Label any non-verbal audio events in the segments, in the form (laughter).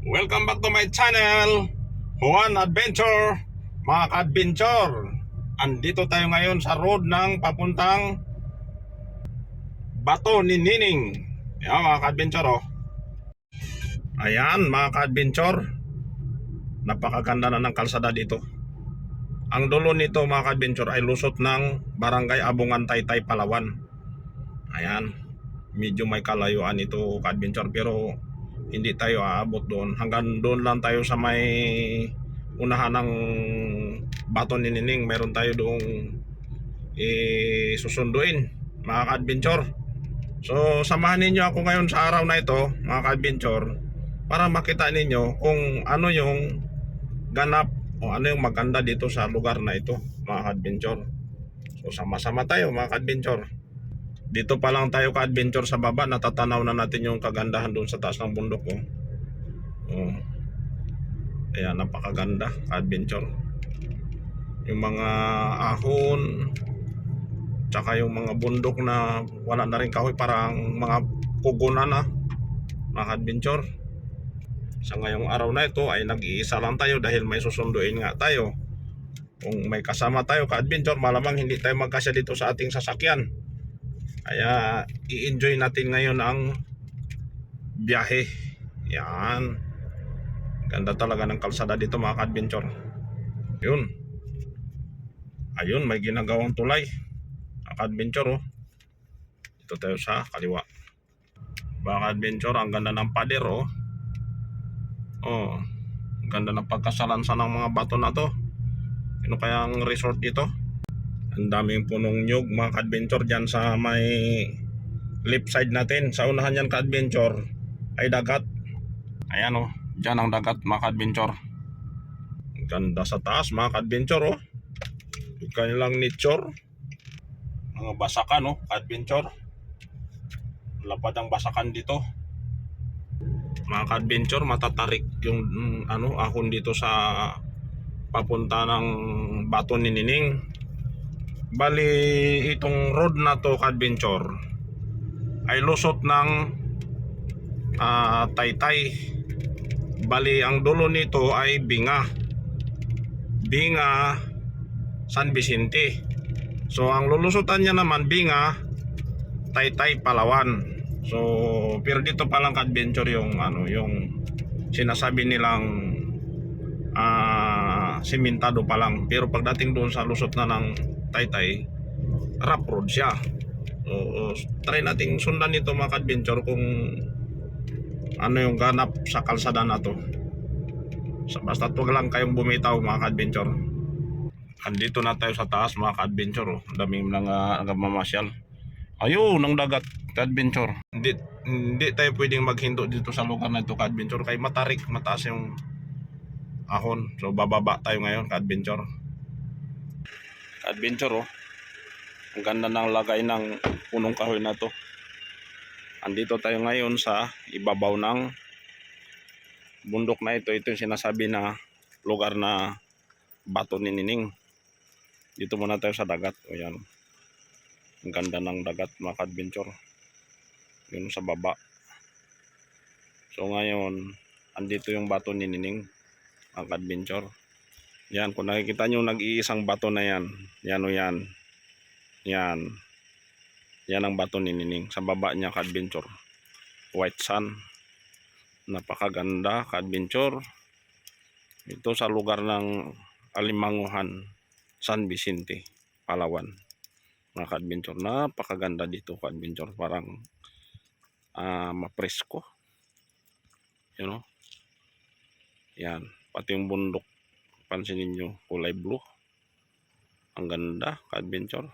Welcome back to my channel, Juan Adventure, mga ka-adventure. Andito tayo ngayon sa road ng papuntang Bato ni Nining. Yan mga ka-adventure oh. Ayan mga ka-adventure. Napakaganda na ng kalsada dito. Ang dulo nito mga ka-adventure ay lusot ng Barangay Abungan Taytay Palawan. Ayan. Medyo may kalayuan ito ka-adventure pero hindi tayo aabot doon. Hanggang doon lang tayo sa may unahan ng bato ni Nining. Meron tayo doong eh, susunduin mga ka-adventure. So samahan ninyo ako ngayon sa araw na ito mga ka-adventure para makita ninyo kung ano yung ganap o ano yung maganda dito sa lugar na ito mga ka-adventure. So sama-sama tayo mga ka-adventure. Dito pa lang tayo ka-adventure sa baba, natatanaw na natin yung kagandahan doon sa taas ng bundok oh. Oh. Ayan, napakaganda ka-adventure. Yung mga ahon, tsaka yung mga bundok na wala na rin kahoy, parang mga pugunan na, mga ka-adventure. Sa ngayong araw na ito ay nag-iisa lang tayo dahil may susunduin nga tayo. Kung may kasama tayo ka-adventure, malamang hindi tayo magkasya dito sa ating sasakyan. Kaya i-enjoy natin ngayon ang biyahe. Yan. Ganda talaga ng kalsada dito mga ka-adventure. Yun. Ayun, may ginagawang tulay. Ka-adventure oh. Ito tayo sa kaliwa. Mga ka-adventure, ang ganda ng pader oh. Oh. Ganda ng pagkasalansa ng mga bato na to. Ano kaya ang resort dito? Ang daming punong nyug mga ka-adventure dyan sa may left side natin. Sa unahan yan ka-adventure ay dagat. Ayan o, oh, dyan ang dagat mga ka-adventure. Ganda sa taas mga ka-adventure oh. Yung kanilang nature. Mga basakan oh, ka-adventure. Lapad ang basakan dito. Mga ka-adventure, matatarik yung mm, ano, ahon dito sa papunta ng Bato ni Nining Bali, itong road na to, adventure ay lusot ng ah, Taytay. Bali, ang dulo nito ay Binga. Binga, San Vicente. So, ang lulusutan niya naman, Binga, Taytay, Palawan. So, pero dito pa lang adventure yung ano, yung sinasabi nilang ah simentado pa lang. Pero pagdating doon sa lusot na ng Taytay, rough road siya. So, try nating sundan nito mga adventure kung ano yung ganap sa kalsada na to. Basta wag lang kayong bumitaw mga adventure. Andito na tayo sa taas mga adventure. Oh. Daming mga nagmamasyal. Ayun, ang dagat adventure. Hindi, hindi tayo pwedeng maghindo dito sa lugar na ito ka-adventure kay matarik, mataas yung ahon. So bababa tayo ngayon ka-adventure. Adventure oh. Ang ganda ng lagay ng punong kahoy na to. Andito tayo ngayon sa ibabaw ng bundok na ito. Ito yung sinasabi na lugar na bato ni Nining. Dito muna tayo sa dagat. O yan. Ang ganda ng dagat mga adventure Yun sa baba. So ngayon, andito yung bato ni Nining. Mga adventure yan, kung nakikita nyo nag-iisang bato na yan. Yan o yan. Yan. Yan ang bato ni Nining. Sa baba niya ka-adventure. White Sun. Napakaganda ka-adventure. Ito sa lugar ng Alimanguhan, San Vicente, Palawan. Mga ka-adventure. Napakaganda dito ka-adventure. Parang ah mapresko. You know? Yan. Pati yung bundok pansinin nyo kulay blue. Ang ganda ka-adventure.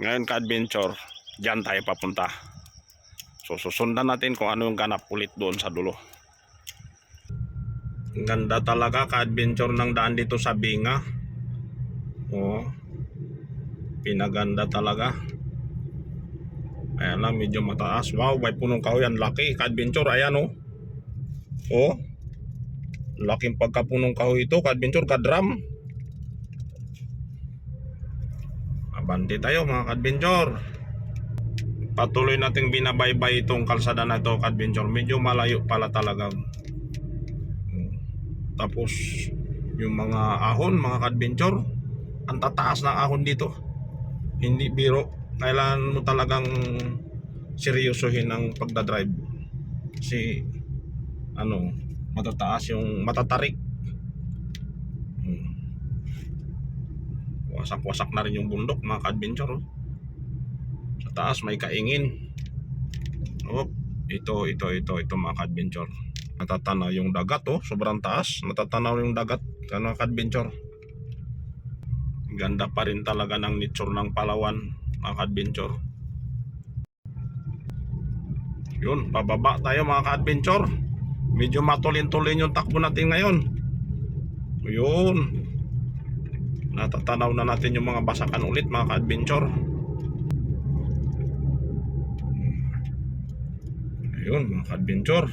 Ngayon ka-adventure dyan tayo papunta. So susundan natin kung ano yung ganap ulit doon sa dulo. Ang ganda talaga ka-adventure ng daan dito sa Binga. Oh pinaganda talaga. Ayan lang medyo mataas. Wow may punong kahoy. Ang laki ka-adventure. Ayan oh. Oh Laking pagkapunong kahoy ito, ka-adventure, ka-drum. Abante tayo mga ka-adventure. Patuloy nating binabaybay itong kalsada na ito, ka-adventure. Medyo malayo pala talaga. Tapos yung mga ahon, mga ka-adventure, ang tataas ng ahon dito. Hindi biro. Kailangan mo talagang seryosohin ang pagdadrive. Kasi ano, matataas yung matatarik. Hmm. Wasak-wasak na rin yung bundok mga ka-adventure. oh. Sa taas may kaingin. Oh, ito, ito, ito, ito mga ka-adventure. Natatanaw yung dagat oh, sobrang taas. Natatanaw yung dagat, mga ka-adventure. Ganda pa rin talaga ng nature ng Palawan, mga ka-adventure. Yun, bababa tayo mga ka-adventure. Medyo matulin-tulin yung takbo natin ngayon. Yun. Natatanaw na natin yung mga basakan ulit mga ka-adventure. Ayun mga ka-adventure.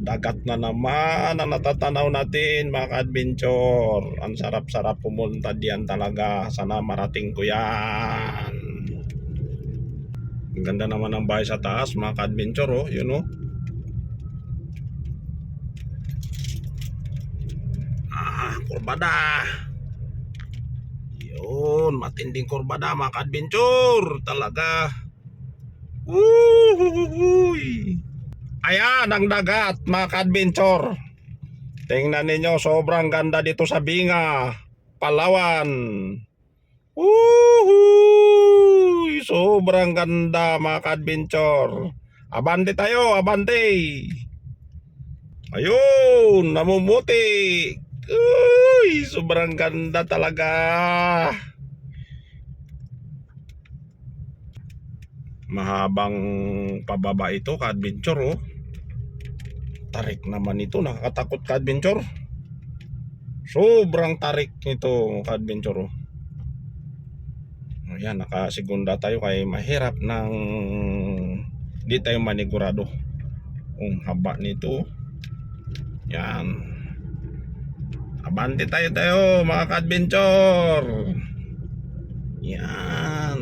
Dagat na naman ang natatanaw natin mga ka-adventure. Ang sarap-sarap pumunta diyan talaga. Sana marating ko yan. Ang ganda naman ng bahay sa taas mga ka-adventure oh. Yun oh. Ah, kurbada. Yun, matinding kurbada mga ka-adventure. Talaga. Woohooy! Ayan ang dagat mga ka-adventure. Tingnan ninyo, sobrang ganda dito sa Binga, Palawan. Woohooy! Sobrang ganda mga ka-adventure. Abante tayo, abante. Ayun, namumuti. Uy, sobrang ganda talaga. Mahabang pababa ito, ka-adventure oh. Tarik naman ito, nakakatakot ka-adventure. Sobrang tarik nito, ka-adventure oh. Ayan, nakasigunda tayo kay mahirap ng di tayo manigurado. Ang haba nito. Yan. Abante tayo tayo mga ka-adventure. Yan.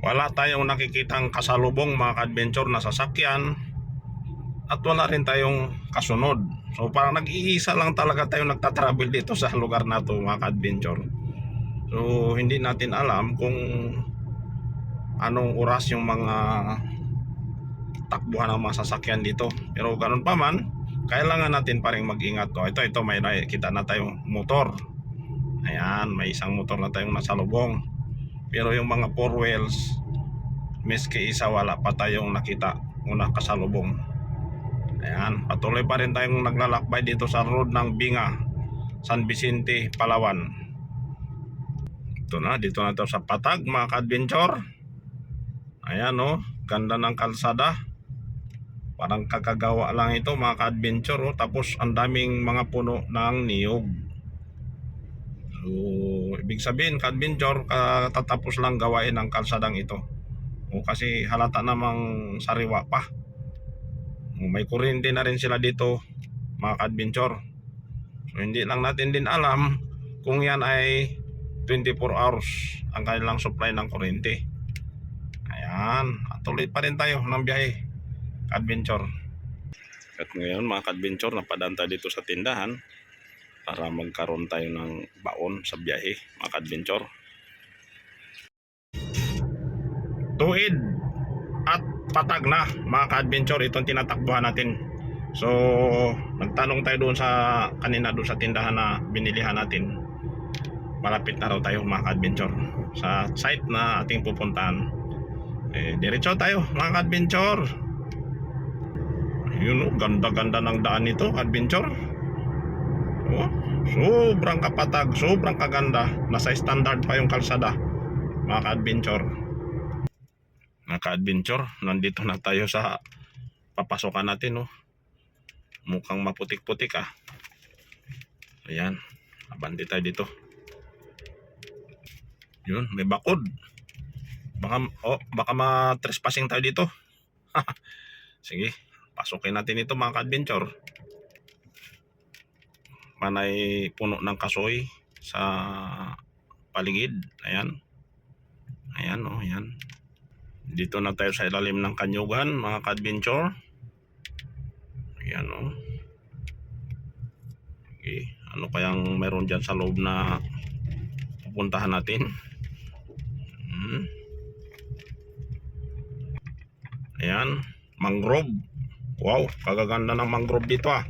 Wala tayong nakikitang kasalubong mga ka-adventure na sasakyan at wala rin tayong kasunod. So parang nag-iisa lang talaga tayo nagtatravel dito sa lugar na to mga ka-adventure. So hindi natin alam kung anong oras yung mga takbuhan ng mga sasakyan dito. Pero ganun pa man, kailangan natin pa rin mag-ingat. O, ito, ito, may nakita na tayong motor. Ayan, may isang motor na tayong nasa lubong. Pero yung mga four wheels, miski isa wala pa tayong nakita una kasalubong. Ayan, patuloy pa rin tayong naglalakbay dito sa road ng Binga, San Vicente, Palawan. Ito na, dito na tayo sa Patag, mga ka-adventure. Ayan oh, ganda ng kalsada. Parang kakagawa lang ito mga ka-adventure oh. Tapos ang daming mga puno ng niyog. So, ibig sabihin ka-adventure, katatapos lang gawain ang kalsadang ito. O kasi halata namang sariwa pa. O, may kuryente na rin sila dito mga ka-adventure. So, hindi lang natin din alam kung yan ay 24 hours ang kanilang supply ng kuryente. Ayan, tuloy pa rin tayo ng biyahe. Adventure. At ngayon mga ka-adventure, napadaan tayo dito sa tindahan para magkaroon tayo ng baon sa biyahe mga ka-adventure. Tuid at patag na mga ka-adventure itong tinatakbuhan natin. So, nagtanong tayo doon sa kanina doon sa tindahan na binilihan natin. Malapit na raw tayo mga ka-adventure sa site na ating pupuntahan. Eh, diretso tayo mga ka-adventure. Yun oh, ganda-ganda ng daan nito, adventure. Oh, sobrang kapatag, sobrang kaganda. Nasa standard pa yung kalsada, mga ka-adventure. Mga ka-adventure, nandito na tayo sa papasokan natin, oh. Mukhang maputik-putik, ah. Ayan, abante tayo dito. Yun, may bakod. Baka, oh, baka ma-trespassing tayo dito. (laughs) Sige, pasukin natin ito mga ka-adventure. Manay puno ng kasoy sa paligid. Ayan. Ayan, oh, ayan. Dito na tayo sa ilalim ng kanyugan mga ka-adventure. Yan o. Okay. Ano kayang meron dyan sa loob na pupuntahan natin? Hmm. Ayan. Mangrove. Wow. Kagaganda ng mangrove dito ah.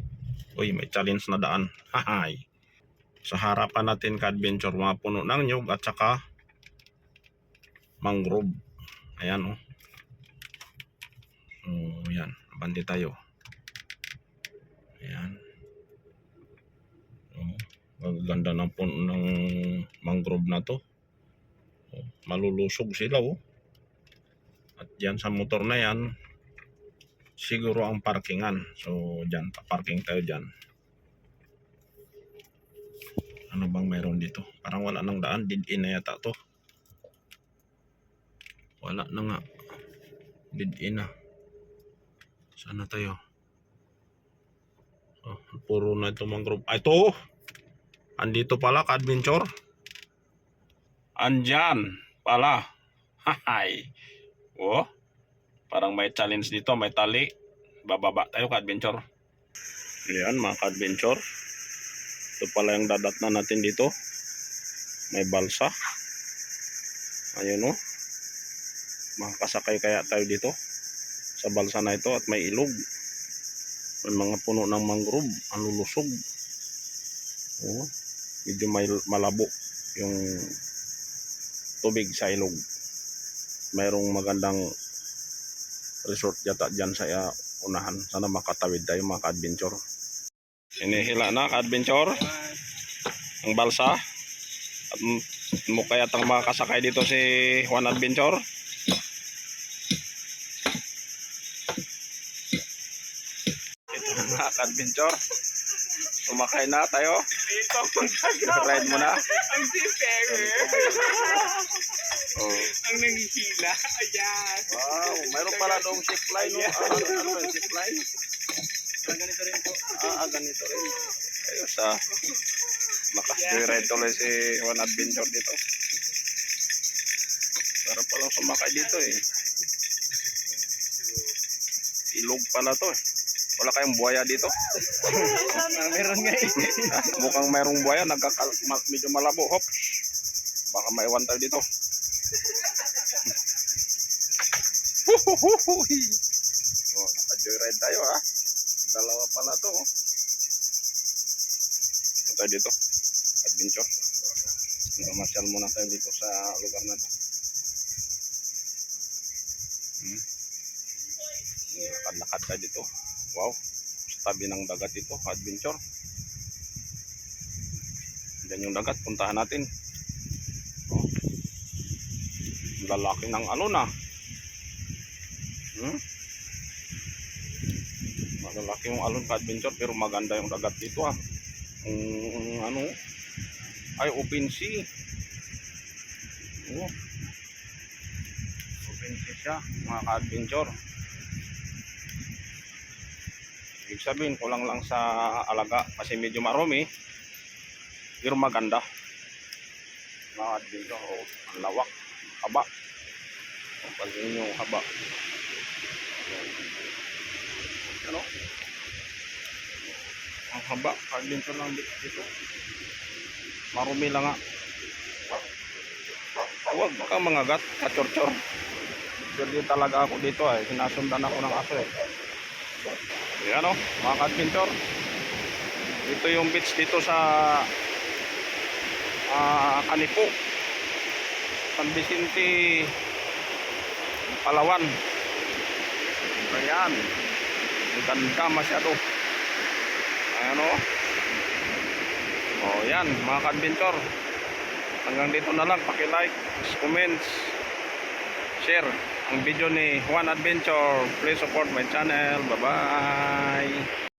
Uy, may challenge na daan. (laughs) Hahay. Sa harapan natin ka-adventure, mga puno ng nyug at saka mangrove. Ayan oh. So, yan. Bandi tayo. Ayan. Oh, ganda ng puno ng mangrove na to. Oh, malulusog sila oh. At yan sa motor na yan, siguro ang parkingan. So, dyan, parking tayo dyan. Ano bang mayroon dito? Parang wala nang daan. Did-in na yata to. Wala na nga. Did-in na. Saan na tayo? Oh, puro na ito mangrove. Ah, ito! Andito pala, ka-adventure. Andyan pala. (laughs) Hahay. Oh, parang may challenge dito, may tali. Bababa tayo, ka-adventure. Yan, mga ka-adventure. Ito pala yung dadat na natin dito. May balsa. Ayun oh. Makakasakay kaya tayo dito sa balsa na ito at may ilog. May mga puno ng mangrove, ang lulusog. Oh, medyo may malabo yung tubig sa ilog. Mayroong magandang resort yata dyan sa uh, unahan. Sana makatawid tayo mga ka-adventure. Inihila na ka-adventure ang balsa. At mukha yatang makakasakay dito si Juan Adventure. Ito na mga ka-adventure. Sumakay na tayo. Ride mo na. Ang seafarer. (laughs) Oh. (laughs) Ang nangihila. Ayan. Wow, mayroon pala doong zip line. No? Ah, ano, ano ba yung zip line? Ah, ganito rin po. Ah, ah, ganito rin. Ayos ah. Naka-ride tuloy si Juan Adventure dito. Sarap palang sumakay dito eh. Ilog pala to eh. Wala kayong buhaya dito? Meron nga eh. (laughs) Mukhang mayroong buhaya, nagkakal medyo malabo. Hop. Baka maiwan tayo dito. Huhuhuhuy. Oh, naka-joyride tayo ha. Dalawa pala to. oh. Tayo dito? Adventure. Mamasyal muna tayo dito sa lugar na to. Hmm. Lakad-lakad tayo dito. Wow. Sa tabi ng dagat ito, adventure. Diyan yung dagat, puntahan natin. Oh. Lalaki ng ano na. Hmm? Malalaki yung alon ka adventure pero maganda yung dagat dito ah. Ang ano ay open sea. Oh. Open sea siya, mga ka-adventure. Ibig sabihin, kulang lang sa alaga kasi medyo marumi. Pero maganda. Mga adventure, oh, ang lawak, haba. Ang pansin yung haba. Ano? Ang haba, adventure lang di- dito. Marumi lang nga. Huwag kang mangagat, kachor-chor. Jadi talaga ako dito eh. Sinasundan ako ng aso eh. Yan o, mga ka-adventure. Ito yung beach dito sa ah Kanipo. San Vicente, Palawan. Ayan. Ganda masyado. Ayan o. Oh, yan, mga ka-adventure. Hanggang dito na lang. Paki-like, comments, share ang video ni Juan Adventure. Please support my channel. Bye-bye.